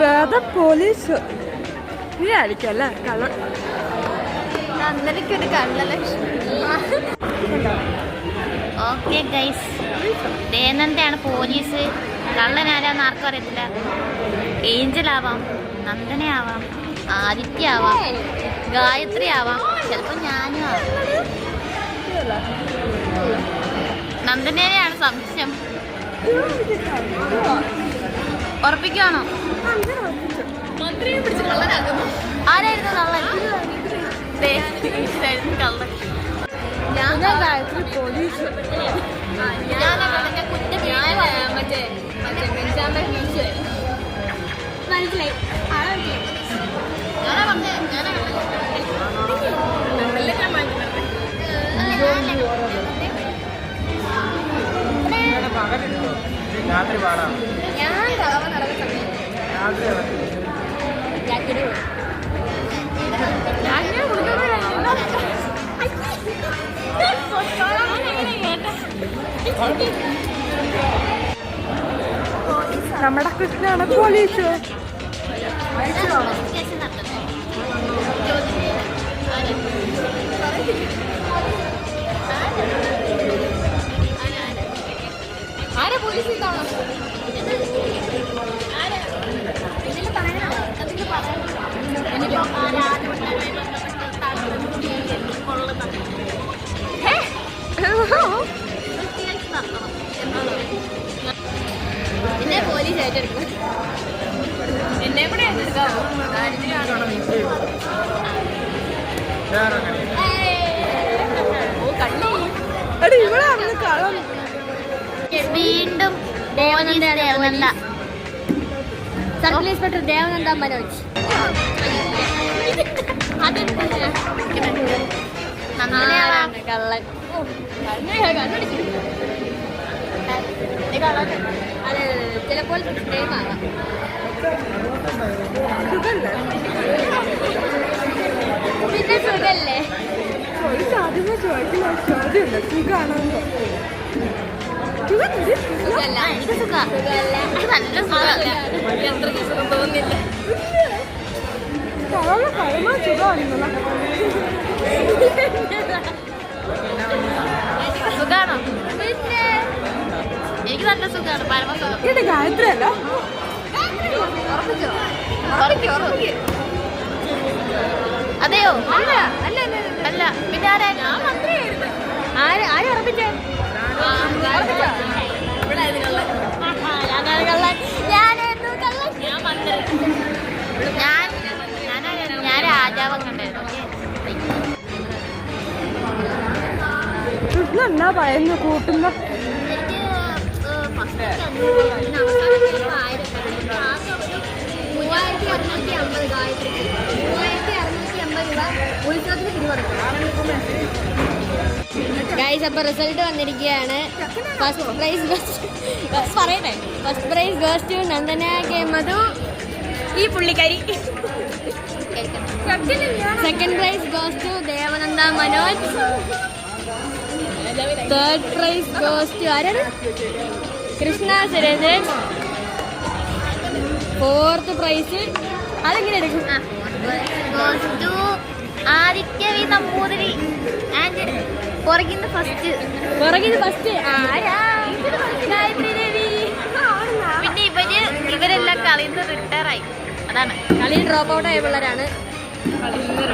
വേറെ പോലീസ് നീ ആയിരിക്കും അല്ലേ? കള്ള. അന്നലൊക്കെ ഒരു ഓക്കെ ഗൈസ് ദേനന്ദയാണ് പോലീസ്. കള്ളനാരാന്ന് ആർക്കും അറിയത്തില്ല. ഏഞ്ചൽ ആവാം നന്ദനെ ആവാം ആദിത്യ ആവാം ഗായത്രി ആവാം. ചിലപ്പോ ഞാനും ആവാം. നന്ദനേനെയാണ് സംശയം. ഉറപ്പിക്കുവാണോ? ആരായിരുന്നു കള്ളൻ? കള്ളൻ. ഞാൻ മറ്റേ മറ്റേ ബെഞ്ചാമൻ മനസ്സിലായി. ഞാനാ രാത്രി പാടാണ് ഞാൻ കളവ നടന്ന സമയം രാത്രി നമ്മുടെ കൃഷ്ണയാണ് പോലീസ്. ആരാ വീണ്ടും police Devananda. Circle inspector Devananda Manoj. കള്ളൻ. ചിലപ്പോൾ ദേവാകാം സുഖല്ലേ പിന്നെ സുഖല്ലേ പോലീസ് ആദ്യമേ ചോദിക്കുന്ന ചോദ്യമല്ല സുഖാണെന്നോ സുഖം സുഖല്ല എനിക്ക് സുഖ എനിക്ക് നല്ല സുഖമല്ല അത്രയ്ക്ക് സുഖം തോന്നുന്നില്ല കള്ള പരമാ സുഖമാണെന്നല്ല സുഖാണോ എനിക്ക് നല്ല സുഖമാണ് പരമസുഖം ഇവിടെ ഗായത്രി അല്ല അതെയോ? അല്ല അല്ല അല്ല പിന്നെ ആര്? ആര് ഉറപ്പിച്ചേ ഞാൻ ഞാൻ ഞാനാ- ഞാൻ രാജാവം കണ്ടായിരുന്നു. എന്നാ പറയുന്നു? കൂട്ടുന്ന ഫസ്റ്റ് ഗൈസ് അപ്പൊ റിസൾട്ട് വന്നിരിക്കുകയാണ്. ഫസ്റ്റ് പ്രൈസ് പറയട്ടെ? First prize goes to Nandana K Madhu. ഈ പുള്ളിക്കാരി. Second prize goes to Devananda Manoj. Third prize goes to ആരാണ്? കൃഷ്ണ സുരേന്ദ്രൻ. ഫോർത്ത് പ്രൈസ് അതെങ്ങനെ എടുക്കും ആദിത്യ പുറകിന്ന് ഫസ്റ്റ് പുറകിന്ന് ഫസ്റ്റ് ആരാ? ഗായത്രി ദേവി. പിന്നെ ഇവർ ഇവരെല്ലാം കളിയിൽ നിന്ന് റിട്ടയർ ആയി. അതാണ്. കളി ഡ്രോപ്പ് ഔട്ട് ആയ പിള്ളേരാണ്. കളിയിൽ നിന്ന്